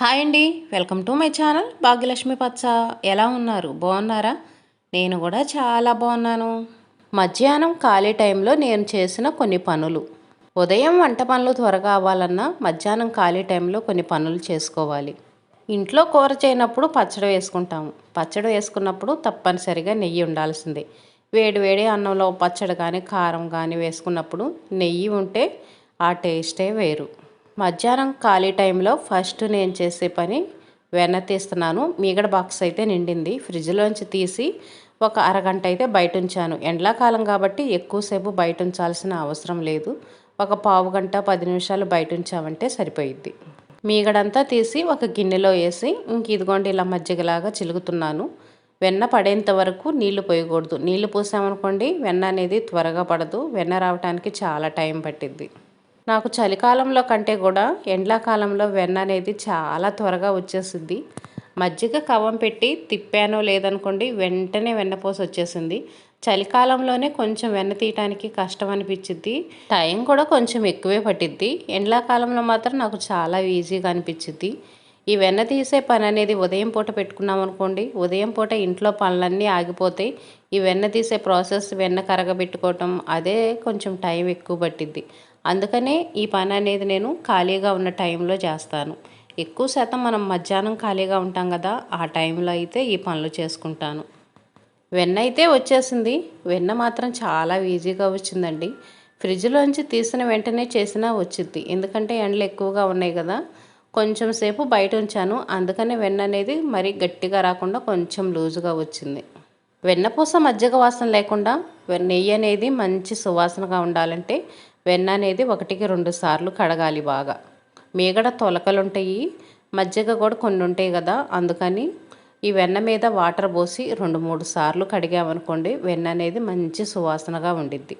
Hi అండి. Welcome to my channel Bhagyalakshmi Paccha. ఎలా ఉన్నారు? బాగున్నారా? నేను కూడా చాలా బాగున్నాను. మధ్యాహ్నం ఖాళీ టైంలో నేను చేసిన కొన్ని పనులు. ఉదయం వంట పనులు త్వరగా అవ్వాలన్నా మధ్యాహ్నం ఖాళీ టైంలో కొన్ని పనులు చేసుకోవాలి. ఇంట్లో కూర చేయనప్పుడు పచ్చడి వేసుకుంటాము. పచ్చడి వేసుకున్నప్పుడు తప్పనిసరిగా నెయ్యి ఉండాల్సిందే. వేడి వేడి అన్నంలో పచ్చడి కానీ కారం కానీ వేసుకున్నప్పుడు నెయ్యి ఉంటే ఆ టేస్టే వేరు. మధ్యాహ్నం ఖాళీ టైంలో ఫస్ట్ నేను చేసే పని వెన్న తీస్తున్నాను మీగడ బాక్స్ అయితే నిండింది. ఫ్రిడ్జ్లోంచి తీసి ఒక అరగంట అయితే బయట ఉంచాను ఎండాకాలం కాబట్టి ఎక్కువసేపు బయట ఉంచాల్సిన అవసరం లేదు. ఒక పావు గంట పది నిమిషాలు బయట ఉంచామంటే సరిపోయిద్ది. మీగడంతా తీసి ఒక గిన్నెలో వేసి ఇంక ఇదిగోండి ఇలా మజ్జిగలాగా చిలుగుతున్నాను వెన్న పడేంత వరకు నీళ్ళు పోయకూడదు. నీళ్ళు పోసామనుకోండి వెన్న అనేది త్వరగా పడదు. వెన్న రావడానికి చాలా టైం పట్టిద్ది. నాకు చలికాలంలో కంటే కూడా ఎండాకాలంలో వెన్న అనేది చాలా త్వరగా వచ్చేసింది. మజ్జిగ కవం పెట్టి తిప్పానో లేదనుకోండి వెంటనే వెన్నపోసి వచ్చేసింది. చలికాలంలోనే కొంచెం వెన్న తీయటానికి కష్టం అనిపించింది టైం కూడా కొంచెం ఎక్కువే పట్టిద్ది. ఎండాకాలంలో మాత్రం నాకు చాలా ఈజీగా అనిపించింది ఈ వెన్న తీసే పని అనేది ఉదయం పూట పెట్టుకున్నాం అనుకోండి ఉదయం పూట ఇంట్లో పనులన్నీ ఆగిపోతాయి ఈ వెన్న తీసే ప్రాసెస్ వెన్న కరగబెట్టుకోవటం అదే కొంచెం టైం ఎక్కువ పట్టిద్ది. అందుకనే ఈ పని అనేది నేను ఖాళీగా ఉన్న టైంలో చేస్తాను. ఎక్కువ శాతం మనం మధ్యాహ్నం ఖాళీగా ఉంటాం కదా ఆ టైంలో అయితే ఈ పనులు చేసుకుంటాను. వెన్న అయితే వచ్చేసింది. వెన్న మాత్రం చాలా ఈజీగా వచ్చిందండి. ఫ్రిడ్జ్లోంచి తీసిన వెంటనే చేసినా వచ్చింది ఎందుకంటే ఎండలు ఎక్కువగా ఉన్నాయి కదా. కొంచెం సేపు బయట ఉంచాను. అందుకనే వెన్న అనేది మరీ గట్టిగా రాకుండా కొంచెం లూజుగా వచ్చింది. వెన్నపూస మజ్జిగ వాసన లేకుండా నెయ్యి అనేది మంచి సువాసనగా ఉండాలంటే వెన్న అనేది ఒకటికి రెండు సార్లు కడగాలి బాగా. మీగడ తొలకలు ఉంటాయి మజ్జిగ కూడా కొన్ని ఉంటాయి కదా అందుకని ఈ వెన్న మీద వాటర్ పోసి రెండు మూడు సార్లు కడిగామనుకోండి వెన్న అనేది మంచి సువాసనగా ఉండిద్ది.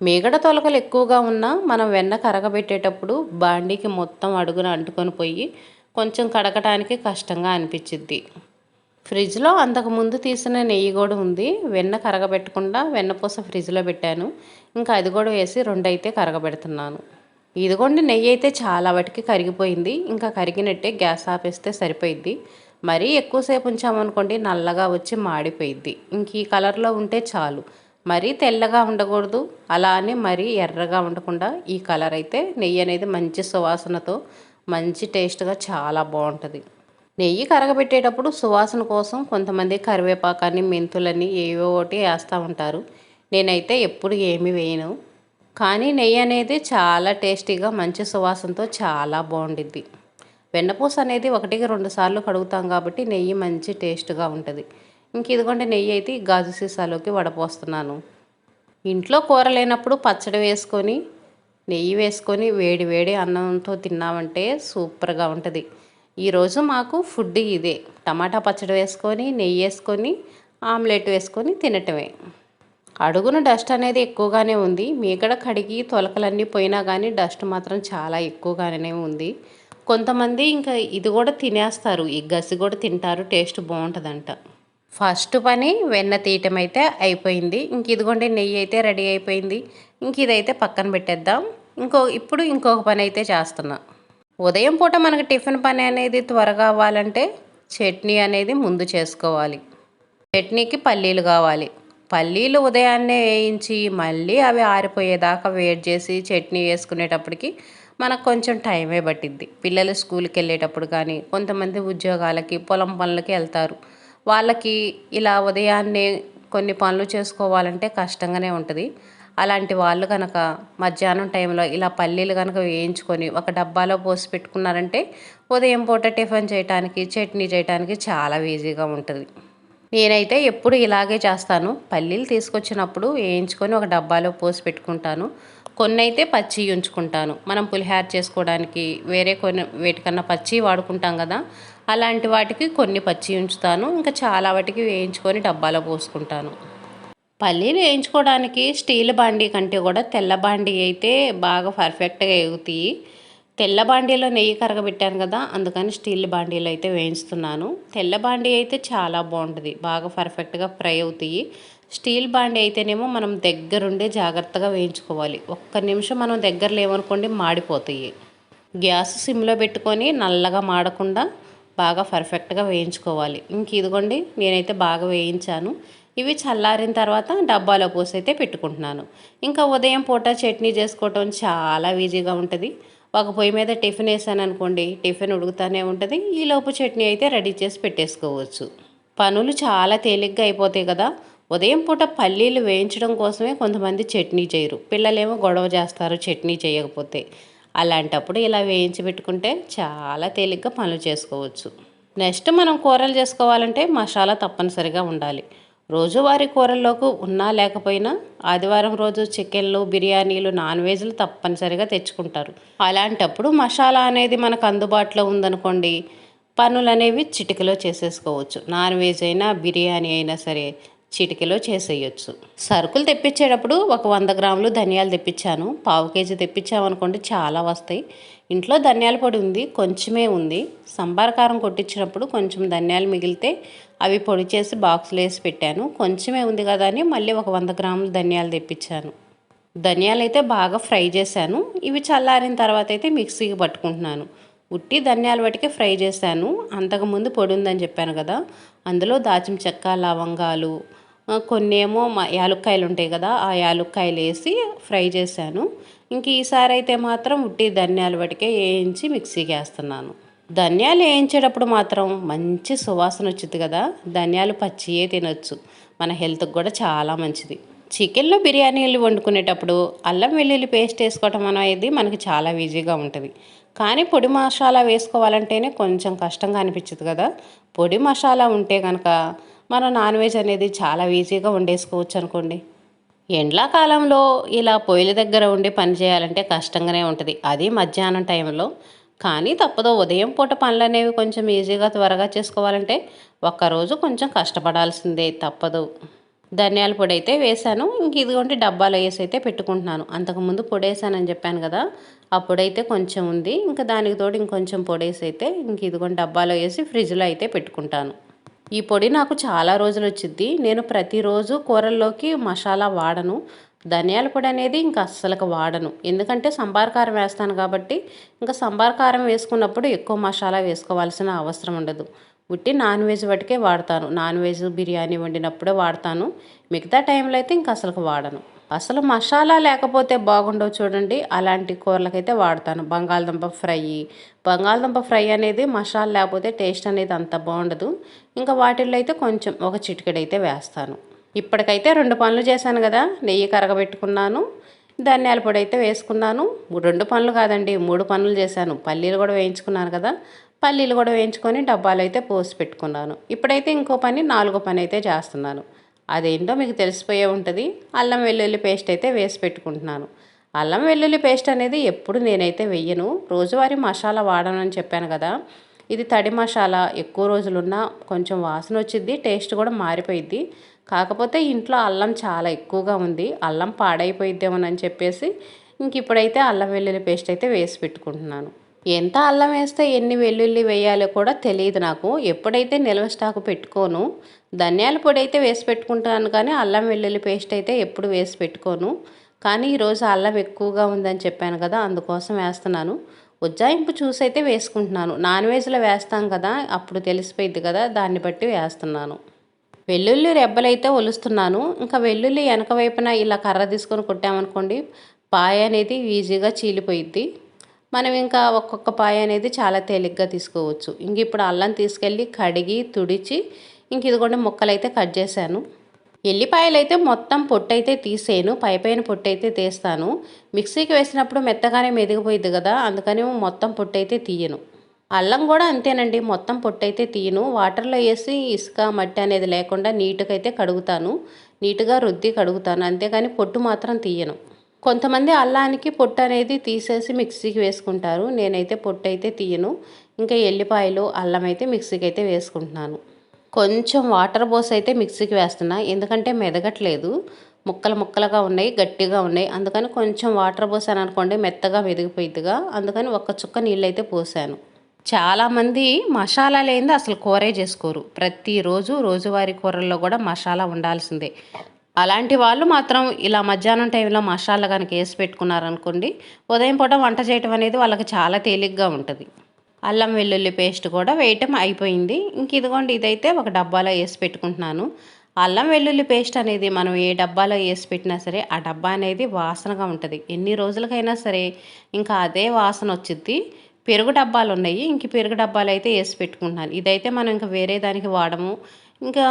మీగడ తొలకలు ఎక్కువగా ఉన్నా మనం వెన్న కరగబెట్టేటప్పుడు బాండీకి మొత్తం అడుగున అంటుకొని పోయి కొంచెం కడగటానికి కష్టంగా అనిపించిద్ది ఫ్రిడ్జ్లో అంతకుముందు తీసిన నెయ్యి కూడా ఉంది. వెన్న కరగబెట్టకుండా వెన్నపూస ఫ్రిడ్జ్లో పెట్టాను. ఇంకా అది కూడా వేసి రెండు అయితే కరగబెడుతున్నాను. ఇదిగోండి నెయ్యి అయితే చాలా వాటికి కరిగిపోయింది. ఇంకా కరిగినట్టే గ్యాస్ ఆపేస్తే సరిపోయిద్ది. మరీ ఎక్కువసేపు ఉంచామనుకోండి నల్లగా వచ్చి మాడిపోయిద్ది. ఇంక ఈ కలర్లో ఉంటే చాలు. మరీ తెల్లగా ఉండకూడదు. అలానే మరీ ఎర్రగా ఉండకుండా ఈ కలర్ అయితే నెయ్యి అనేది మంచి సువాసనతో మంచి టేస్ట్గా చాలా బాగుంటుంది. నెయ్యి కరగబెట్టేటప్పుడు సువాసన కోసం కొంతమంది కరివేపాకాన్ని మెంతులని ఏవో ఒకటి వేస్తూ ఉంటారు. నేనైతే ఎప్పుడు ఏమి వేయను. కానీ నెయ్యి అనేది చాలా టేస్టీగా మంచి సువాసనతో చాలా బాగుండిద్ది. వెన్నపూస అనేది ఒకటికి రెండు సార్లు కడుగుతాం కాబట్టి నెయ్యి మంచి టేస్ట్గా ఉంటుంది. ఇంక ఇదిగోండి నెయ్యి అయితే గాజు సీసాలోకి వడపోస్తున్నాను. ఇంట్లో కూర లేనప్పుడు పచ్చడి వేసుకొని నెయ్యి వేసుకొని వేడి వేడి అన్నంతో తిన్నామంటే సూపర్గా ఉంటుంది. ఈరోజు మాకు ఫుడ్ ఇదే. టమాటా పచ్చడి వేసుకొని నెయ్యి వేసుకొని ఆమ్లెట్ వేసుకొని తినటమే. అడుగున డస్ట్ అనేది ఎక్కువగానే ఉంది. మీగడ కడిగి తొలకలన్నీ పోయినా కానీ డస్ట్ మాత్రం చాలా ఎక్కువగానే ఉంది. కొంతమంది ఇంకా ఇది కూడా తినేస్తారు. ఈ గసి కూడా తింటారు. టేస్ట్ బాగుంటుందంట. ఫస్ట్ పని వెన్న తీయటం అయితే అయిపోయింది. ఇంక ఇదిగోండి నెయ్యి అయితే రెడీ అయిపోయింది. ఇంక ఇదైతే పక్కన పెట్టేద్దాం. ఇంకో ఇప్పుడు ఇంకొక పని అయితే చేస్తున్నా. ఉదయం పూట మనకు టిఫిన్ పని అనేది త్వరగా అవ్వాలంటే చట్నీ అనేది ముందు చేసుకోవాలి. చట్నీకి పల్లీలు కావాలి. పల్లీలు ఉదయాన్నే వేయించి మళ్ళీ అవి ఆరిపోయేదాకా వెయిట్ చేసి చట్నీ వేసుకునేటప్పటికి మనకు కొంచెం టైమే పట్టిద్ది. పిల్లలు స్కూల్కి వెళ్ళేటప్పుడు కానీ కొంతమంది ఉద్యోగాలకి పొలం పనులకి వెళ్తారు. వాళ్ళకి ఇలా ఉదయాన్నే కొన్ని పనులు చేసుకోవాలంటే కష్టంగానే ఉంటుంది. అలాంటి వాళ్ళు కనుక మధ్యాహ్నం టైంలో ఇలా పల్లీలు కనుక వేయించుకొని ఒక డబ్బాలో పోసి పెట్టుకున్నారంటే ఉదయం పూట టిఫిన్ చేయడానికి చట్నీ చేయడానికి చాలా ఈజీగా ఉంటుంది. నేనైతే ఎప్పుడు ఇలాగే చేస్తాను. పల్లీలు తీసుకొచ్చినప్పుడు వేయించుకొని ఒక డబ్బాలో పోసి పెట్టుకుంటాను. కొన్ని అయితే పచ్చి ఉంచుకుంటాను. మనం పులిహార చేసుకోవడానికి వేరే కొన్ని వేటికన్నా పచ్చి వాడుకుంటాం కదా అలాంటి వాటికి కొన్ని పచ్చి ఉంచుతాను. ఇంకా చాలా వాటికి వేయించుకొని డబ్బాలో పోసుకుంటాను. పల్లీలు వేయించుకోవడానికి స్టీల్ బాండీ కంటే కూడా తెల్ల బాండీ అయితే బాగా పర్ఫెక్ట్గా ఎగుతాయి. తెల్ల బాండీలో నెయ్యి కరగబెట్టాను కదా అందుకని స్టీల్ బాండీలో అయితే వేయించుతున్నాను తెల్ల బాండీ అయితే చాలా బాగుంటుంది బాగా పర్ఫెక్ట్గా ఫ్రై అవుతాయి. స్టీల్ బాండీ అయితేనేమో మనం దగ్గరుండే జాగ్రత్తగా వేయించుకోవాలి. ఒక్క నిమిషం మనం దగ్గర లేవనుకోండి మాడిపోతాయి. గ్యాస్ సిమ్లో పెట్టుకొని నల్లగా మాడకుండా బాగా పర్ఫెక్ట్గా వేయించుకోవాలి. ఇంక ఇదిగోండి నేనైతే బాగా వేయించాను. ఇవి చల్లారిన తర్వాత డబ్బాలో పోసి అయితే పెట్టుకుంటున్నాను. ఇంకా ఉదయం పూట చట్నీ చేసుకోవటం చాలా ఈజీగా ఉంటుంది. ఒక పొయ్యి మీద టిఫిన్ వేసాను అనుకోండి టిఫిన్ ఉడుకుతూనే ఉంటుంది. ఈలోపు చట్నీ అయితే రెడీ చేసి పెట్టేసుకోవచ్చు. పనులు చాలా తేలిగ్గా అయిపోతాయి కదా. ఉదయం పూట పల్లీలు వేయించడం కోసమే కొంతమంది చట్నీ చేయరు. పిల్లలేమో గొడవ చేస్తారు చట్నీ చేయకపోతే. అలాంటప్పుడు ఇలా వేయించి పెట్టుకుంటే చాలా తేలిగ్గా పనులు చేసుకోవచ్చు. నెక్స్ట్ మనం కూరలు చేసుకోవాలంటే మసాలా తప్పనిసరిగా ఉండాలి. రోజువారీ కూరల్లోకి ఉన్నా లేకపోయినా ఆదివారం రోజు చికెన్లు బిర్యానీలు నాన్ వెజ్లు తప్పనిసరిగా తెచ్చుకుంటారు. అలాంటప్పుడు మసాలా అనేది మనకు అందుబాటులో ఉందనుకోండి పనులు అనేవి చిటికలో చేసేసుకోవచ్చు. నాన్ వెజ్ అయినా బిర్యానీ అయినా సరే చిటికెలో చేసేయచ్చు. సరుకులు తెప్పించేటప్పుడు ఒక వంద గ్రాములు ధనియాలు తెప్పించాను. పావు కేజీ తెప్పించామనుకోండి చాలా వస్తాయి. ఇంట్లో ధనియాల పొడి ఉంది కొంచెమే ఉంది. సంబార కారం కొట్టించినప్పుడు కొంచెం ధనియాలు మిగిలితే అవి పొడి చేసి బాక్స్లో వేసి పెట్టాను. కొంచెమే ఉంది కదా అని మళ్ళీ ఒక వంద గ్రాములు ధనియాలు తెప్పించాను. ధనియాలు అయితే బాగా ఫ్రై చేశాను. ఇవి చల్లారిన తర్వాత అయితే మిక్సీకి పట్టుకుంటున్నాను. ఉట్టి ధనియాల వాటికి ఫ్రై చేశాను. అంతకుముందు పొడి ఉందని చెప్పాను కదా అందులో దాచిన చెక్క లవంగాలు కొన్ని ఏమో మా యాలుక్కాయలు ఉంటాయి కదా ఆ యాలుక్కాయలు వేసి ఫ్రై చేశాను. ఇంక ఈసారి అయితే మాత్రం ఉట్టి ధనియాలు వాటికే వేయించి మిక్సీకి వేస్తున్నాను ధనియాలు వేయించేటప్పుడు మాత్రం మంచి సువాసన వచ్చింది కదా ధనియాలు పచ్చియే తినొచ్చు. మన హెల్త్కి కూడా చాలా మంచిది. చికెన్లో బిర్యానీలు వండుకునేటప్పుడు అల్లం వెల్లుల్లి పేస్ట్ వేసుకోవటం అనేది మనకి చాలా ఈజీగా ఉంటుంది. కానీ పొడి మసాలా వేసుకోవాలంటేనే కొంచెం కష్టంగా అనిపించదు కదా పొడి మసాలా ఉంటే కనుక మనం నాన్ వెజ్ అనేది చాలా ఈజీగా వండేసుకోవచ్చు అనుకోండి. ఎండాకాలంలో ఇలా పొయ్యిల దగ్గర ఉండి పని చేయాలంటే కష్టంగానే ఉంటుంది. అది మధ్యాహ్నం టైంలో. కానీ తప్పదు ఉదయం పూట పనులు అనేవి కొంచెం ఈజీగా త్వరగా చేసుకోవాలంటే ఒక్కరోజు కొంచెం కష్టపడాల్సిందే తప్పదు. ధనియాల పొడి అయితే వేసాను ఇంక ఇదిగోండి డబ్బాలో వేసి అయితే పెట్టుకుంటున్నాను. అంతకుముందు పొడి వేసానని చెప్పాను కదా ఆ పొడి అయితే కొంచెం ఉంది. ఇంకా దానికి తోడు ఇంకొంచెం పొడి వేసి అయితే ఇంక ఇదిగోండి డబ్బాలో వేసి ఫ్రిడ్జ్లో అయితే పెట్టుకుంటాను. ఈ పొడి నాకు చాలా రోజులు వచ్చింది నేను ప్రతిరోజు కూరల్లోకి మసాలా వాడను. ధనియాల పొడి అనేది ఇంకా అస్సలకు వాడను. ఎందుకంటే సంబార కారం వేస్తాను కాబట్టి ఇంకా సంబార కారం వేసుకున్నప్పుడు ఎక్కువ మసాలా వేసుకోవాల్సిన అవసరం ఉండదు. ఉట్టి నాన్ వెజ్ వాటికే వాడతాను. నాన్ వెజ్ బిర్యానీ వండినప్పుడే వాడతాను. మిగతా టైంలో అయితే ఇంకా అసలు వాడను. అసలు మసాలా లేకపోతే బాగుండవు చూడండి. అలాంటి కూరలకైతే వాడతాను. బంగాళదుంప ఫ్రై. బంగాళదుంప ఫ్రై అనేది మసాలా లేకపోతే టేస్ట్ అనేది అంత బాగుండదు. ఇంకా వాటిల్లో అయితే కొంచెం ఒక చిటికెడైతే వేస్తాను. ఇప్పటికైతే రెండు పనులు చేశాను కదా. నెయ్యి కరగబెట్టుకున్నాను. ధనియాల పొడి అయితే వేసుకున్నాను. రెండు పనులు కాదండి మూడు పనులు చేశాను. పల్లీలు కూడా వేయించుకున్నాను కదా. పల్లీలు కూడా వేయించుకొని డబ్బాలు అయితే పోసి పెట్టుకున్నాను. ఇప్పుడైతే ఇంకో పని నాలుగో పని అయితే చేస్తున్నాను. అదేంటో మీకు తెలిసిపోయే ఉంటుంది. అల్లం వెల్లుల్లి పేస్ట్ అయితే వేసి పెట్టుకుంటున్నాను. అల్లం వెల్లుల్లి పేస్ట్ అనేది ఎప్పుడు నేనైతే వెయ్యను. రోజువారీ మసాలా వాడనని చెప్పాను కదా. ఇది తడి మసాలా ఎక్కువ రోజులున్నా కొంచెం వాసన వచ్చింది టేస్ట్ కూడా మారిపోయిద్ది. కాకపోతే ఇంట్లో అల్లం చాలా ఎక్కువగా ఉంది. అల్లం పాడైపోయిద్దేమోనని చెప్పేసి ఇంక ఇప్పుడైతే అల్లం వెల్లుల్లి పేస్ట్ అయితే వేసి పెట్టుకుంటున్నాను. ఎంత అల్లం వేస్తే ఎన్ని వెల్లుల్లి వేయాలో కూడా తెలియదు నాకు. ఎప్పుడైతే నిల్వ స్టాకు పెట్టుకోను ధనియాల పొడి అయితే వేసి పెట్టుకుంటాను కానీ అల్లం వెల్లుల్లి పేస్ట్ అయితే ఎప్పుడు వేసి పెట్టుకోను. కానీ ఈరోజు అల్లం ఎక్కువగా ఉందని చెప్పాను కదా అందుకోసం వేస్తున్నాను. ఉజ్జాయింపు చూసి అయితే వేసుకుంటున్నాను. నాన్ వెజ్లో వేస్తాం కదా అప్పుడు తెలిసిపోయింది కదా దాన్ని బట్టి వేస్తున్నాను. వెల్లుల్లి రెబ్బలైతే ఒలుస్తున్నాను. ఇంకా వెల్లుల్లి వెనక వైపున ఇలా కర్ర తీసుకొని కొట్టామనుకోండి పాయ అనేది ఈజీగా చీలిపోయిద్ది. మనం ఇంకా ఒక్కొక్క పాయ అనేది చాలా తేలిగ్గా తీసుకోవచ్చు. ఇంక ఇప్పుడు అల్లం తీసుకెళ్ళి కడిగి తుడిచి ఇంక ఇదిగోండి ముక్కలు అయితే కట్ చేశాను. ఎల్లిపాయలు అయితే మొత్తం పొట్టు అయితే తీసేను పైపైన పొట్టు అయితే తీస్తాను. మిక్సీకి వేసినప్పుడు మెత్తగానే మెదిగిపోయింది కదా అందుకని మొత్తం పొట్టు అయితే తీయను. అల్లం కూడా అంతేనండి మొత్తం పొట్టు అయితే తీయను. వాటర్లో వేసి ఇసుక మట్టి అనేది లేకుండా నీట్గా అయితే కడుగుతాను. నీట్గా రుద్ది కడుగుతాను అంతేగాని పొట్టు మాత్రం తీయను. కొంతమంది అల్లానికి పొట్టు అనేది తీసేసి మిక్సీకి వేసుకుంటారు. నేనైతే పొట్టు అయితే తీయను. ఇంకా ఎల్లిపాయలు అల్లం అయితే మిక్సీకి అయితే వేసుకుంటున్నాను. కొంచెం వాటర్ పోసి అయితే మిక్సీకి వేస్తున్నా. ఎందుకంటే మెదగట్లేదు. ముక్కలు ముక్కలుగా ఉన్నాయి గట్టిగా ఉన్నాయి. అందుకని కొంచెం వాటర్ పోసాను అనుకోండి మెత్తగా మెదిగిపోయిద్దిగా. అందుకని ఒక్క చుక్క నీళ్ళు అయితే పోసాను. చాలామంది మసాలా లేనిది అసలు కూరే చేసుకోరు. ప్రతిరోజు రోజువారీ కూరల్లో కూడా మసాలా ఉండాల్సిందే. అలాంటి వాళ్ళు మాత్రం ఇలా మధ్యాహ్నం టైంలో మసాలా కనుక వేసి పెట్టుకున్నారనుకోండి ఉదయం పూట వంట చేయటం అనేది వాళ్ళకి చాలా తేలిగ్గా ఉంటుంది. అల్లం వెల్లుల్లి పేస్ట్ కూడా వేయటం అయిపోయింది. ఇంక ఇదిగోండి ఇదైతే ఒక డబ్బాలో వేసి పెట్టుకుంటున్నాను. అల్లం వెల్లుల్లి పేస్ట్ అనేది మనం ఏ డబ్బాలో వేసి పెట్టినా సరే ఆ డబ్బా అనేది వాసనగా ఉంటుంది. ఎన్ని రోజులకైనా సరే ఇంకా అదే వాసన వచ్చింది పెరుగు డబ్బాలు ఉన్నాయి. ఇంక పెరుగు డబ్బాలు అయితే వేసి పెట్టుకుంటున్నాను. ఇదైతే మనం ఇంకా వేరే దానికి వాడము. ఇంకా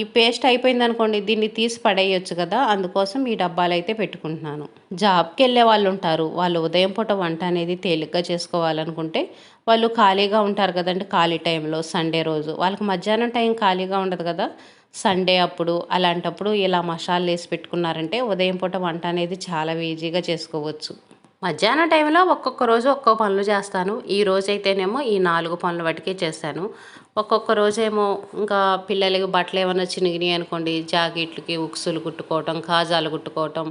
ఈ పేస్ట్ అయిపోయింది అనుకోండి దీన్ని తీసి పడేయచ్చు కదా అందుకోసం ఈ డబ్బాలు అయితే పెట్టుకుంటున్నాను. జాబ్కి వెళ్ళే వాళ్ళు ఉంటారు వాళ్ళు ఉదయం పూట వంట అనేది తేలిగ్గా చేసుకోవాలనుకుంటే వాళ్ళు ఖాళీగా ఉంటారు కదండి ఖాళీ టైంలో సండే రోజు. వాళ్ళకి మధ్యాహ్నం టైం ఖాళీగా ఉండదు కదా సండే అప్పుడు అలాంటప్పుడు ఇలా మసాలా వేసి పెట్టుకున్నారంటే ఉదయం పూట వంట అనేది చాలా ఈజీగా చేసుకోవచ్చు. మధ్యాహ్నం టైంలో ఒక్కొక్క రోజు ఒక్కో పనులు చేస్తాను. ఈ రోజు అయితేనేమో ఈ నాలుగు పనులు బట్టికే చేశాను ఒక్కొక్క రోజేమో ఇంకా పిల్లలకి బట్టలు ఏమైనా చినిగినాయి అనుకోండి జాకెట్లకి ఉక్సులు కుట్టుకోవటం కాజాలు కుట్టుకోవటం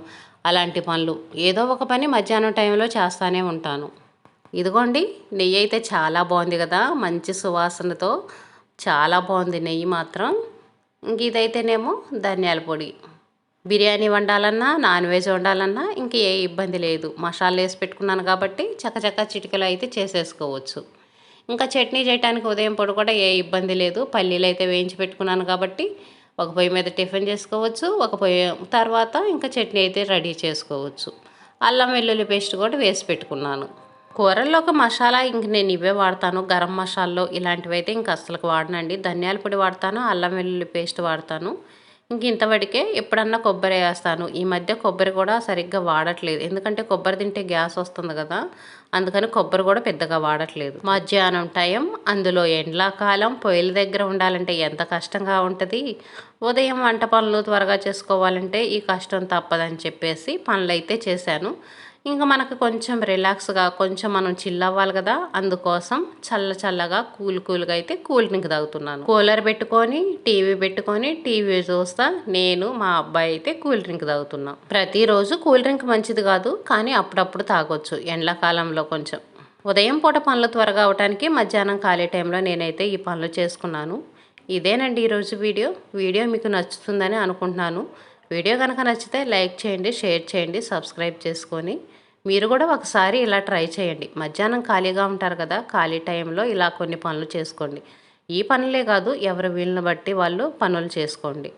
అలాంటి పనులు. ఏదో ఒక పని మధ్యాహ్నం టైంలో చేస్తూనే ఉంటాను. ఇదిగోండి నెయ్యి అయితే చాలా బాగుంది కదా మంచి సువాసనతో చాలా బాగుంది నెయ్యి మాత్రం. ఇంక ఇదైతేనేమో ధనియాల పొడి. బిర్యానీ వండాలన్నా నాన్ వెజ్ వండాలన్నా ఇంక ఏ ఇబ్బంది లేదు. మసాలా వేసి పెట్టుకున్నాను కాబట్టి చక్కచక్క చిటికలు అయితే చేసేసుకోవచ్చు. ఇంకా చట్నీ చేయడానికి ఉదయం పొడి కూడా ఏ ఇబ్బంది లేదు. పల్లీలు అయితే వేయించి పెట్టుకున్నాను కాబట్టి ఒక పొయ్యి మీద టిఫిన్ చేసుకోవచ్చు. ఒక పొయ్యి తర్వాత ఇంకా చట్నీ అయితే రెడీ చేసుకోవచ్చు. అల్లం వెల్లుల్లి పేస్ట్ కూడా వేసి పెట్టుకున్నాను. కూరల్లోకి మసాలా ఇంక నేను ఇవే వాడతాను. గరం మసాల్లో ఇలాంటివి అయితే ఇంక అసలుకి వాడనండి. ధనియాల పొడి వాడతాను. అల్లం వెల్లుల్లి పేస్ట్ వాడతాను. ఇంక ఇంతవరకే ఎప్పుడన్నా కొబ్బరి వేస్తాను. ఈ మధ్య కొబ్బరి కూడా సరిగ్గా వాడట్లేదు. ఎందుకంటే కొబ్బరి తింటే గ్యాస్ వస్తుంది కదా. అందుకని కొబ్బరి కూడా పెద్దగా వాడట్లేదు. మధ్యాహ్నం టైం అందులో ఎండాకాలం పొయ్యిల దగ్గర ఉండాలంటే ఎంత కష్టంగా ఉంటుంది. ఉదయం వంట పనులు త్వరగా చేసుకోవాలంటే ఈ కష్టం తప్పదని చెప్పేసి పనులు అయితే చేశాను. ఇంకా మనకు కొంచెం రిలాక్స్గా కొంచెం మనం చిల్ అవ్వాలి కదా అందుకోసం చల్ల చల్లగా కూల్ కూల్గా అయితే కూల్ డ్రింక్ తాగుతున్నాను. కూలర్ పెట్టుకొని టీవీ పెట్టుకొని టీవీ చూస్తా నేను మా అబ్బాయి అయితే కూల్ డ్రింక్ తాగుతున్నాం. ప్రతిరోజు కూల్ డ్రింక్ మంచిది కాదు కానీ అప్పుడప్పుడు తాగొచ్చు ఎండాకాలంలో కొంచెం. ఉదయం పూట పనులు త్వరగా అవ్వటానికి మధ్యాహ్నం ఖాళీ టైంలో నేనైతే ఈ పనులు చేసుకున్నాను. ఇదేనండి ఈరోజు వీడియో. వీడియో మీకు నచ్చుతుందని అనుకుంటున్నాను. వీడియో కనుక నచ్చితే లైక్ చేయండి షేర్ చేయండి సబ్స్క్రైబ్ చేసుకొని మీరు కూడా ఒకసారి ఇలా ట్రై చేయండి. మధ్యాహ్నం ఖాళీగా ఉంటారు కదా ఖాళీ టైంలో ఇలా కొన్ని పనులు చేసుకోండి. ఈ పనులే కాదు ఎవరి వీళ్ళని బట్టి వాళ్ళు పనులు చేసుకోండి.